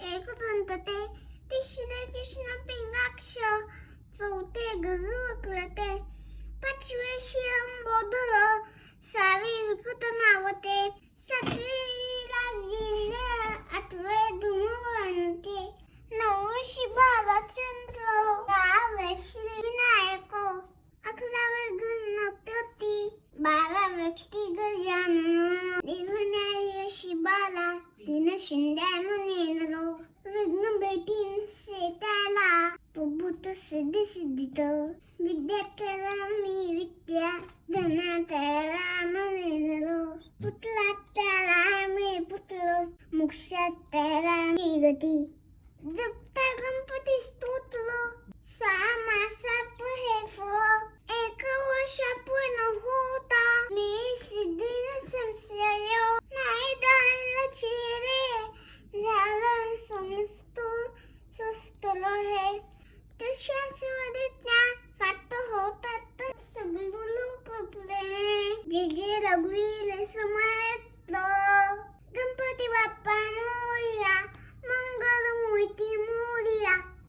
एक 예고군도대 대신에 대신에 빙각쇼 조대 그루그대 पाचवे शिरम बोधल सावी विकत नावते सातवे राजीने आठवे धुमवंते नववे शिबाला चंद्र నేను నీళ్ళు విఘ్నం పెట్టి సీతాల పువ్వుతో సిద్ధి సిద్ధితో విద్యకరా మీ విద్య జనతరామ నేను పుట్లత్తరా మీ పుట్లు ముక్షత్తరా మీ గతి agree.